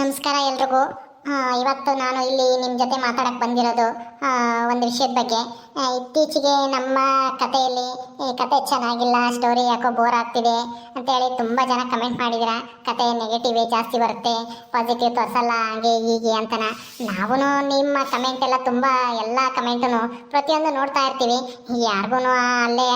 ನಮಸ್ಕಾರ ಎಲ್ರಿಗೂ. ಇವತ್ತು ನಾನು ಇಲ್ಲಿ ನಿಮ್ಮ ಜೊತೆ ಮಾತಾಡಕ್ಕೆ ಬಂದಿರೋದು ಒಂದು ವಿಷಯದ ಬಗ್ಗೆ. ಇತ್ತೀಚೆಗೆ ನಮ್ಮ ಕಥೆಯಲ್ಲಿ ಕತೆ ಚೆನ್ನಾಗಿಲ್ಲ ಸ್ಟೋರಿ ಯಾಕೋ ಬೋರ್ ಆಗ್ತಿದೆ ಅಂತೇಳಿ ತುಂಬ ಜನ ಕಮೆಂಟ್ ಮಾಡಿದ್ರ. ಕತೆ ನೆಗೆಟಿವೇ ಜಾಸ್ತಿ ಬರುತ್ತೆ ಪಾಸಿಟಿವ್ ತೋರಿಸಲ್ಲ, ಹಾಗೆ ಹೀಗೆ ಅಂತನ. ನಾವು ನಿಮ್ಮ ಕಮೆಂಟ್ ಎಲ್ಲ ತುಂಬ, ಎಲ್ಲ ಕಮೆಂಟನ್ನು ಪ್ರತಿಯೊಂದು ನೋಡ್ತಾ ಇರ್ತೀವಿ. ಯಾರಿಗೂ ಅಲ್ಲೇ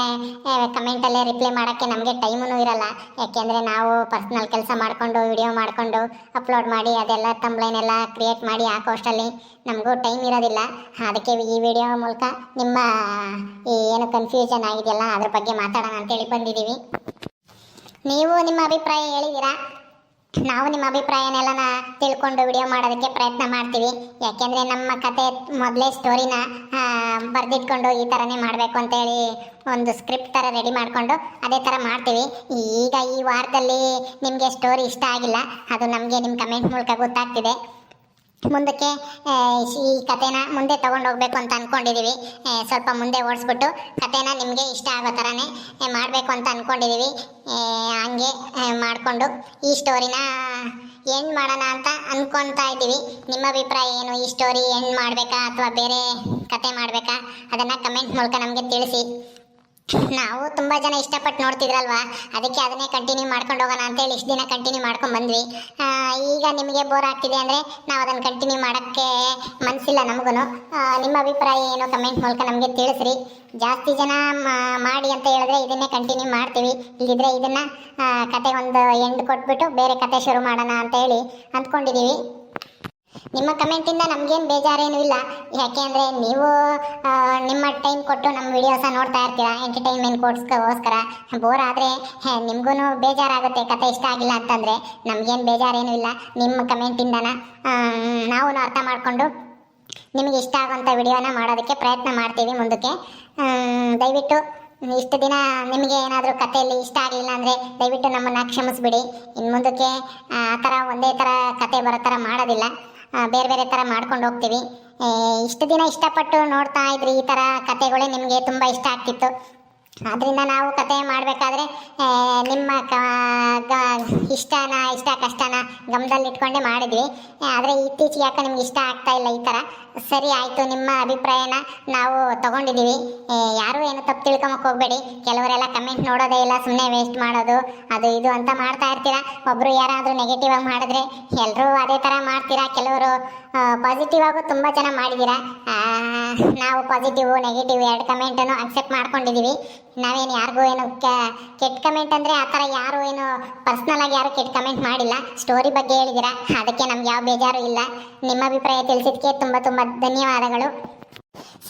ಕಮೆಂಟಲ್ಲೇ ರಿಪ್ಲೈ ಮಾಡೋಕ್ಕೆ ನಮಗೆ ಟೈಮೂ ಇರಲ್ಲ. ಯಾಕೆಂದರೆ ನಾವು ಪರ್ಸ್ನಲ್ ಕೆಲಸ ಮಾಡಿಕೊಂಡು ವಿಡಿಯೋ ಮಾಡಿಕೊಂಡು ಅಪ್ಲೋಡ್ ಮಾಡಿ, ಅದೆಲ್ಲ ತಂಬ್ಲೈನ್ ಎಲ್ಲ ಕ್ರಿಯೇಟ್ ಮಾಡಿ ಹಾಕೋ ಅಷ್ಟರಲ್ಲಿ ನಮಗೂ ಟೈಮ್ ಇರೋದಿಲ್ಲ. ಅದಕ್ಕೆ ಈ ವಿಡಿಯೋ ಮೂಲಕ ನಿಮ್ಮ ಏನು ಕನ್ಫ್ಯೂಷನ್ ಆಗಿದೆಯಲ್ಲ, ಅದ್ರ ಬಗ್ಗೆ ಮಾತಾಡೋಣ ಅಂತೇಳಿ ಬಂದಿದ್ದೀವಿ. ನೀವು ನಿಮ್ಮ ಅಭಿಪ್ರಾಯ ಹೇಳಿದ್ದೀರಾ? ನಾವು ನಿಮ್ಮ ಅಭಿಪ್ರಾಯನೆಲ್ಲನ ತಿಳ್ಕೊಂಡು ವಿಡಿಯೋ ಮಾಡೋದಕ್ಕೆ ಪ್ರಯತ್ನ ಮಾಡ್ತೀವಿ. ಯಾಕೆಂದರೆ ನಮ್ಮ ಕತೆ ಮೊದಲೇ ಸ್ಟೋರಿನ ಬರೆದಿಟ್ಕೊಂಡು ಈ ಥರನೇ ಮಾಡಬೇಕು ಅಂತೇಳಿ ಒಂದು ಸ್ಕ್ರಿಪ್ಟ್ ಥರ ರೆಡಿ ಮಾಡಿಕೊಂಡು ಅದೇ ಥರ ಮಾಡ್ತೀವಿ. ಈಗ ಈ ವಾರದಲ್ಲಿ ನಿಮಗೆ ಸ್ಟೋರಿ ಇಷ್ಟ ಆಗಿಲ್ಲ, ಅದು ನಮಗೆ ನಿಮ್ಮ ಕಮೆಂಟ್ ಮೂಲಕ ಗೊತ್ತಾಗ್ತಿದೆ. ಮುಂದಕ್ಕೆ ಈ ಕಥೆನ ಮುಂದೆ ತಗೊಂಡು ಹೋಗ್ಬೇಕು ಅಂತ ಅಂದ್ಕೊಂಡಿದ್ದೀವಿ ಸ್ವಲ್ಪ ಮುಂದೆ ಓಡಿಸ್ಬಿಟ್ಟು ಕಥೆನ ನಿಮಗೆ ಇಷ್ಟ ಆಗೋ ಥರನೇ ಮಾಡಬೇಕು ಅಂತ ಅಂದ್ಕೊಂಡಿದ್ದೀವಿ ಹಂಗೆ ಮಾಡಿಕೊಂಡು ಈ ಸ್ಟೋರಿನ ಎಂಡ್ ಮಾಡೋಣ ಅಂತ ಅಂದ್ಕೊತಾ ಇದ್ದೀವಿ. ನಿಮ್ಮ ಅಭಿಪ್ರಾಯ ಏನು? ಈ ಸ್ಟೋರಿ ಎಂಡ್ ಮಾಡಬೇಕಾ ಅಥವಾ ಬೇರೆ ಕತೆ ಮಾಡಬೇಕಾ? ಅದನ್ನು ಕಮೆಂಟ್ ಮೂಲಕ ನಮಗೆ ತಿಳಿಸಿ. ನಾವು ತುಂಬ ಜನ ಇಷ್ಟಪಟ್ಟು ನೋಡ್ತಿದ್ರಲ್ವಾ? ಅದಕ್ಕೆ ಅದನ್ನೇ ಕಂಟಿನ್ಯೂ ಮಾಡ್ಕೊಂಡು ಹೋಗೋಣ ಅಂತೇಳಿ ಇಷ್ಟು ದಿನ ಕಂಟಿನ್ಯೂ ಮಾಡ್ಕೊಂಡು ಬಂದ್ವಿ. ಈಗ ನಿಮಗೆ ಬೋರ್ ಆಗ್ತಿದೆ ಅಂದರೆ ನಾವು ಅದನ್ನು ಕಂಟಿನ್ಯೂ ಮಾಡೋಕ್ಕೆ ಮನಸ್ಸಿಲ್ಲ ನಮಗೂ ನಿಮ್ಮ ಅಭಿಪ್ರಾಯ ಏನು? ಕಮೆಂಟ್ ಮೂಲಕ ನಮಗೆ ತಿಳಿಸ್ರಿ. ಜಾಸ್ತಿ ಜನ ಮಾಡಿ ಅಂತ ಹೇಳಿದ್ರೆ ಇದನ್ನೇ ಕಂಟಿನ್ಯೂ ಮಾಡ್ತೀವಿ. ಇಲ್ಲಿದ್ರೆ ಇದನ್ನು ಕತೆ ಒಂದು ಎಂಡ್ ಕೊಟ್ಬಿಟ್ಟು ಬೇರೆ ಕತೆ ಶುರು ಮಾಡೋಣ ಅಂತ ಹೇಳಿ ಅಂದ್ಕೊಂಡಿದ್ದೀವಿ ನಿಮ್ಮ ಕಮೆಂಟಿಂದ ನಮಗೇನು ಬೇಜಾರೇನು ಇಲ್ಲ. ಯಾಕೆ ಅಂದರೆ ನೀವು ನಿಮ್ಮ ಟೈಮ್ ಕೊಟ್ಟು ನಮ್ಮ ವಿಡಿಯೋಸ ನೋಡ್ತಾ ಇರ್ತೀರಾ ಎಂಟರ್ಟೈನ್ಮೆಂಟ್ಗೋಸ್ಕರ ಬೋರ್ ಆದರೆ ನಿಮಗೂ ಬೇಜಾರಾಗುತ್ತೆ, ಕತೆ ಇಷ್ಟ ಆಗಿಲ್ಲ ಅಂತಂದರೆ. ನಮಗೇನು ಬೇಜಾರೇನು ಇಲ್ಲ. ನಿಮ್ಮ ಕಮೆಂಟಿಂದನ ನಾವು ಅರ್ಥ ಮಾಡಿಕೊಂಡು ನಿಮಗೆ ಇಷ್ಟ ಆಗುವಂಥ ವಿಡಿಯೋನ ಮಾಡೋದಕ್ಕೆ ಪ್ರಯತ್ನ ಮಾಡ್ತೀವಿ ಮುಂದಕ್ಕೆ. ದಯವಿಟ್ಟು ಇಷ್ಟು ದಿನ ನಿಮಗೆ ಏನಾದರೂ ಕಥೆಯಲ್ಲಿ ಇಷ್ಟ ಆಗಲಿಲ್ಲ ಅಂದರೆ ದಯವಿಟ್ಟು ನಮ್ಮನ್ನು ಕ್ಷಮಿಸ್ಬಿಡಿ. ಇನ್ನು ಮುಂದಕ್ಕೆ ಆ ಥರ ಒಂದೇ ಥರ ಕತೆ ಬರೋ ಥರ ಮಾಡೋದಿಲ್ಲ. ಬೇರೆ ಬೇರೆ ಥರ ಮಾಡ್ಕೊಂಡು ಹೋಗ್ತೀವಿ. ಇಷ್ಟು ದಿನ ಇಷ್ಟಪಟ್ಟು ನೋಡ್ತಾ ಇದ್ರಿ ಈ ಥರ ಕತೆಗಳೇ ನಿಮಗೆ ತುಂಬ ಇಷ್ಟ ಆಗ್ತಿತ್ತು. ಆದ್ದರಿಂದ ನಾವು ಕತೆ ಮಾಡಬೇಕಾದ್ರೆ ನಿಮ್ಮ ಕ ಇಷ್ಟನ, ಇಷ್ಟ ಕಷ್ಟನ ಗಮನದಲ್ಲಿ ಇಟ್ಕೊಂಡೇ ಮಾಡಿದ್ವಿ ಆದರೆ ಇತ್ತೀಚೆಗೆ ಯಾಕೆ ನಿಮ್ಗೆ ಇಷ್ಟ ಆಗ್ತಾ ಇಲ್ಲ ಈ ಥರ ಸರಿ ಆಯಿತು, ನಿಮ್ಮ ಅಭಿಪ್ರಾಯನ ನಾವು ತಗೊಂಡಿದ್ದೀವಿ. ಯಾರೂ ಏನು ತಪ್ಪು ತಿಳ್ಕೊಂಬಕ್ಕೆ ಹೋಗಬೇಡಿ. ಕೆಲವರೆಲ್ಲ ಕಮೆಂಟ್ ನೋಡೋದೇ ಇಲ್ಲ ಸುಮ್ಮನೆ ವೇಸ್ಟ್ ಮಾಡೋದು, ಅದು ಇದು ಅಂತ ಮಾಡ್ತಾ ಇರ್ತೀರಾ? ಒಬ್ಬರು ಯಾರಾದರೂ ನೆಗೆಟಿವ್ ಆಗಿ ಮಾಡಿದ್ರೆ ಎಲ್ಲರೂ ಅದೇ ಥರ ಮಾಡ್ತೀರಾ? ಕೆಲವರು ಪಾಸಿಟಿವ್ ಆಗು ತುಂಬ ಜನ ಮಾಡಿದ್ದೀರಾ? ನಾವು ಪಾಸಿಟಿವ್ ನೆಗೆಟಿವ್ ಎರಡು ಕಮೆಂಟನ್ನು ಅಕ್ಸೆಪ್ಟ್ ಮಾಡ್ಕೊಂಡಿದ್ದೀವಿ. ನಾವೇನು ಯಾರಿಗೂ ಏನು ಕೆಟ್ಟ ಕಮೆಂಟ್ ಅಂದರೆ ಆ ಥರ ಯಾರು ಏನು ಪರ್ಸ್ನಲ್ ಆಗಿ ಯಾರು ಕೆಟ್ಟ ಕಮೆಂಟ್ ಮಾಡಿಲ್ಲ. ಸ್ಟೋರಿ ಬಗ್ಗೆ ಹೇಳಿದ್ದೀರಾ. ಅದಕ್ಕೆ ನಮ್ಗೆ ಯಾವ ಬೇಜಾರು ಇಲ್ಲ. ನಿಮ್ಮ ಅಭಿಪ್ರಾಯ ತಿಳಿಸಿದ್ದಕ್ಕೆ ತುಂಬ ತುಂಬ ಧನ್ಯವಾದಗಳು.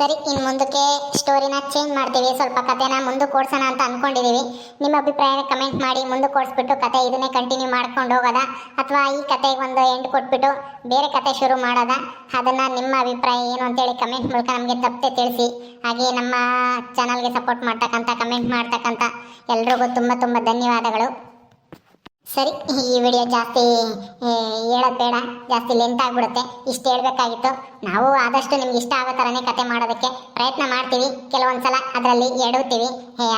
ಸರಿ ಇನ್ನು ಮುಂದಕ್ಕೆ ಸ್ಟೋರಿನ ಚೇಂಜ್ ಮಾಡ್ತೀವಿ. ಸ್ವಲ್ಪ ಕಥೆನ ಮುಂದೆ ಕೊಡ್ಸೋಣ ಅಂತ ಅಂದ್ಕೊಂಡಿದ್ದೀವಿ ನಿಮ್ಮ ಅಭಿಪ್ರಾಯನ ಕಮೆಂಟ್ ಮಾಡಿ ಮುಂದೆ ಓಡಿಸ್ಬಿಟ್ಟು ಕತೆ ಇದನ್ನೇ ಕಂಟಿನ್ಯೂ ಮಾಡ್ಕೊಂಡು ಹೋಗೋದ? ಅಥವಾ ಈ ಕತೆಗೆ ಒಂದು ಎಂಡ್ ಕೊಟ್ಬಿಟ್ಟು ಬೇರೆ ಕತೆ ಶುರು ಮಾಡೋದ? ಅದನ್ನು ನಿಮ್ಮ ಅಭಿಪ್ರಾಯ ಏನು ಅಂತೇಳಿ ಕಮೆಂಟ್ ಮೂಲಕ ನಮಗೆ ತಪ್ಪದೆ ತಿಳಿಸಿ. ಹಾಗೆ ನಮ್ಮ ಚಾನಲ್ಗೆ ಸಪೋರ್ಟ್ ಮಾಡ್ತಕ್ಕಂಥ ಕಮೆಂಟ್ ಮಾಡ್ತಕ್ಕಂಥ ಎಲ್ರಿಗೂ ತುಂಬ ತುಂಬ ಧನ್ಯವಾದಗಳು. ಸರಿ, ಈ ವಿಡಿಯೋ ಜಾಸ್ತಿ ಹೇಳೋದು ಬೇಡ. ಜಾಸ್ತಿ ಲೆಂತ್ ಆಗಿಬಿಡುತ್ತೆ. ಇಷ್ಟು ಹೇಳಬೇಕಾಗಿತ್ತು. ನಾವು ಆದಷ್ಟು ನಿಮ್ಗೆ ಇಷ್ಟ ಆಗೋ ಥರನೇ ಕತೆ ಮಾಡೋದಕ್ಕೆ ಪ್ರಯತ್ನ ಮಾಡ್ತೀವಿ. ಕೆಲವೊಂದು ಸಲ ಅದರಲ್ಲಿ ಎಡುತ್ತೀವಿ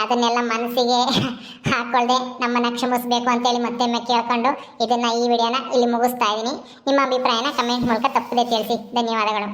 ಅದನ್ನೆಲ್ಲ ಮನಸ್ಸಿಗೆ ಹಾಕ್ಕೊಳ್ಳದೆ ನಮ್ಮನ್ನು ಕ್ಷಮಿಸ್ಬೇಕು ಅಂತೇಳಿ ಮತ್ತೆ ಕೇಳ್ಕೊಂಡು ಇದನ್ನು ಈ ವಿಡಿಯೋನ ಇಲ್ಲಿ ಮುಗಿಸ್ತಾ ಇದ್ದೀನಿ. ನಿಮ್ಮ ಅಭಿಪ್ರಾಯನ ಕಮೆಂಟ್ ಮೂಲಕ ತಪ್ಪದೆ ತಿಳಿಸಿ. ಧನ್ಯವಾದಗಳು.